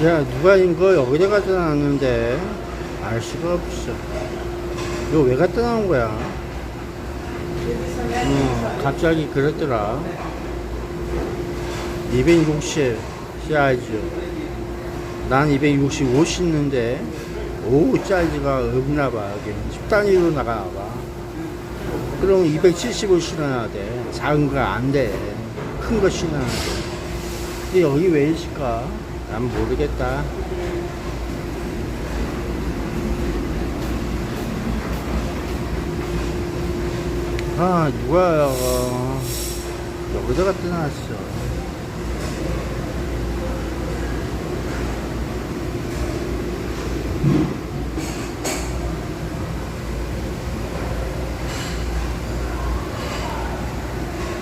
야 누가 이거 여기다 갖다 놨는데 알 수가 없어. 이거 왜 갖다 놓은 거야? 어, 갑자기 그랬더라. 260 사이즈. 난 265 신는데. 오 사이즈가 없나 봐. 여기 10단위로 나가나 봐. 그럼 270을 신어야 돼. 작은 거 안돼큰 거 신어야 돼. 근데 여기 왜 있을까 난 모르겠다. 아 누가 어, 여기다 갖다 놨어